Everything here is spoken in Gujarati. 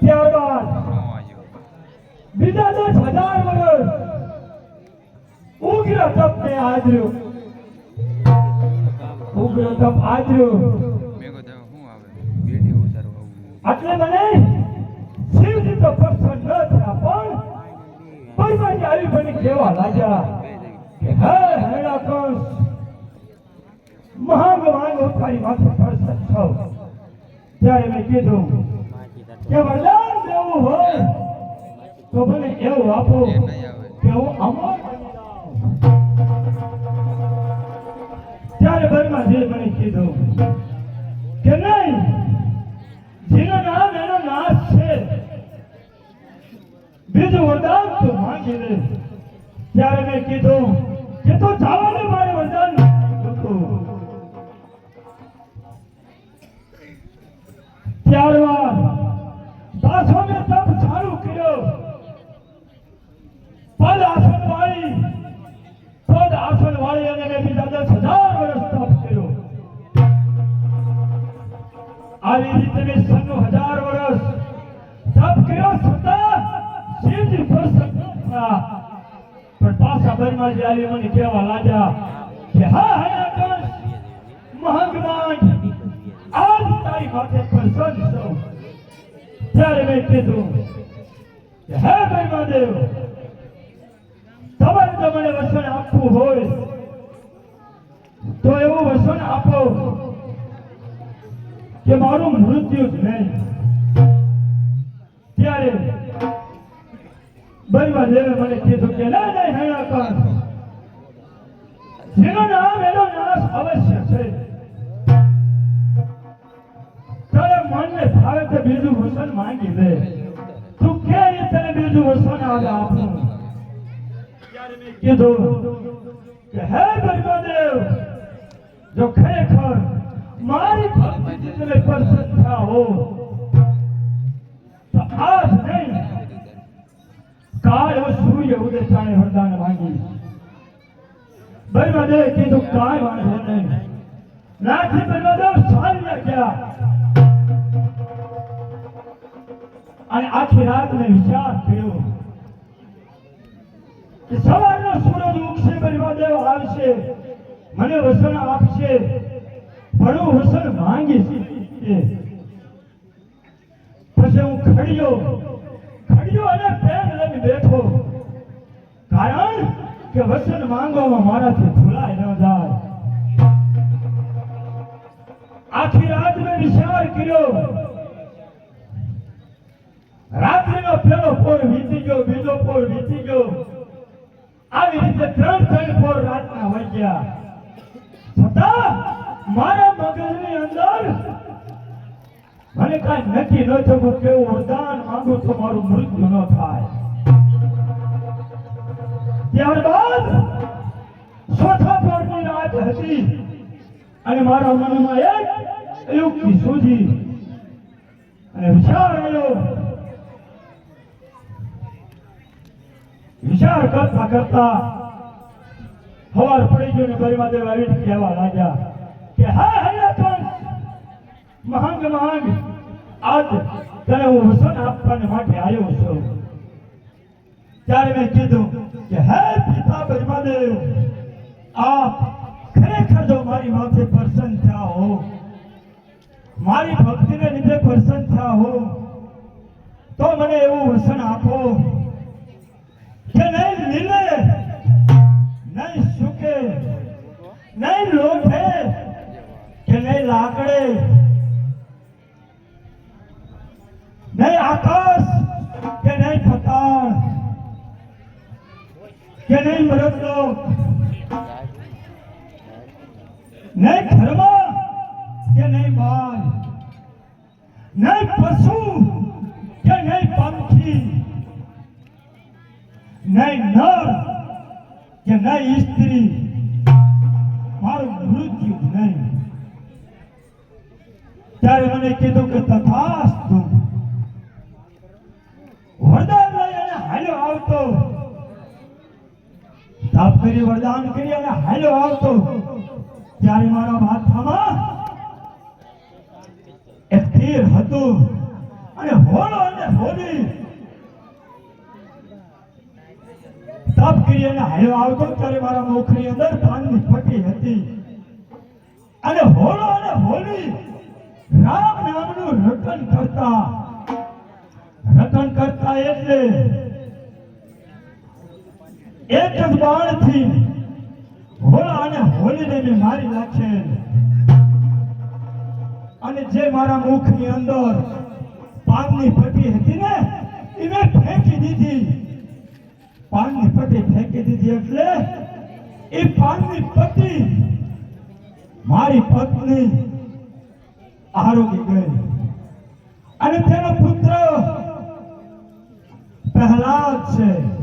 ત્યારબાદ બીજા દસ હજાર મને શિવજી તો પ્રસન્ન ન થયા પણ આવી મને કહેવા લાગ્યા હે હેડા માંગ તારી માથે થાવ. ત્યારે મેં કીધું, કે વરદાન દેવું હોય તો મને એવું આપો કે હું અમર. ત્યારે બ્રહ્માજીએ મને કીધું, કે નહીં જેનો નામ એનો નાશ છે. બીજું વરદાન તું માંગી લે. ત્યારે મેં કીધું, કે તું જવાને વાળી અને મેં બીજા દસ હજાર વર્ષ તપ કર્યો. આવી રીતે મેં સન્નું હજાર વર્ષ તપ કર્યો છતાં શિવજી પ્રસન્ન થયા. પણ પાછા બરમાજી આવી મને કહેવા લાગ્યા કે હા હા કંસ મહંગમાન આજ તારી માથે પ્રસન્ન છું. ત્યારે મેં કીધું કે હે મહાદેવ તમારે તમારે વચન આપવું હોય. તો એવું વસન આપો કે મારું મૃત્યુ જ નહીં. ત્યારે બનવા દેવે મને કીધું કે, ના નહીં હેણાકાર જેનો નામ, એનો નાશ અવશ્ય છે. તારે મનને ભાવે તે બીજું વસન માંગી દે. તું કે રીતે બીજું વસન આવે આપણું? કીધું કે, હે બરવાદેવ જો ખરેખર મારી ભક્તિ તમે પ્રસન્ન થયા હો તો આજ નહીં, કાળ સૂર્ય ઉદય ચાણે વરદાન માંગીશ. બરવાદેવે કીધું, કાંઈ વાંધો નહીં. નાથી બરવાદેવ સારી ગયા અને આખી રાત મેં વિચાર કર્યો કે સવારનો સૂરજ ઉગશે બરવાદેવ આવશે. મને વસણ આપશે ભણું વસણ માંગીશ પછી હું ખડ્યો ખડ્યો અને પેન લઈને બેઠો. કારણ કે વસન માંગવામાં મારાથી ભૂલાય ન જાય. આખી રાત મેં વિચાર કર્યો. રાત્રિનો પેલો પોર વીતી ગયો, બીજો પોર વીતી ગયો. આવી રીતે ત્રણ ત્રણ પોર રાતના વહી ગયા છતાં મારા મગજની અંદર મને કઈ નક્કી ન થયું કેવું વરદાન માંગુ તો મારું મૃત્યુ ન થાય. ત્યારબાદ ચોથા રાત હતી અને મારા મનમાં એક યુક્તિ સૂજી અને વિચાર આવ્યો. વિચાર કરતા કરતા હવાર પડી ગયો ને દેવ આવીને કહેવા લાગ્યા કે, હા, હે કંસ મહાંગ મહાંગ! આજ તને હું વસન આપવાને માટે આવ્યો છું. ત્યારે મેં કીધું કે, હે પિતા બરીમાદેવ આપ ખરેખર જો મારી માથે પ્રસન્ન થયા હો, મારી ભક્તિને લીધે પ્રસન્ન થયા હો, તો મને એવું વસન આપો. નહીં આકાશ કે નહીં પતાળ કે નહીં મરદલોક નહીં ઘરમાં કે નહીં બાર નહીં પશુ કે નહીં પંખી નહીં નર કે નહીં સ્ત્રી મારું મૃત્યુ જ નહીં ત્યારે મને કીધું કે તથાસ્તુ વરદાન લઈ અને હાલ્યો આવતો તાપ વરદાન કરી અને હાલ્યો આવતો. ત્યારે મારા માથામાં વીર હતું અને હોલો અને હોલી તપ કરી અને હાલ્યો આવતો ત્યારે મારા મુખની અંદર પાનની ફટી હતી. અને હોલો અને હોલી રામ નામનું રટન કરતા. રટન કરતા એટલે એક જ બાણથી હોળા અને હોલીને મેં મારી નાખે. અને જે મારા મુખની અંદર પાનની પટ્ટી હતી ને, એ મેં ફેંકી દીધી. પાનની પટ્ટી ફેંકી દીધી એટલે એ પાનની પટ્ટી મારી પત્ની આરોગી ગઈ. અને તેનો પુત્ર પ્રહલાદ છે.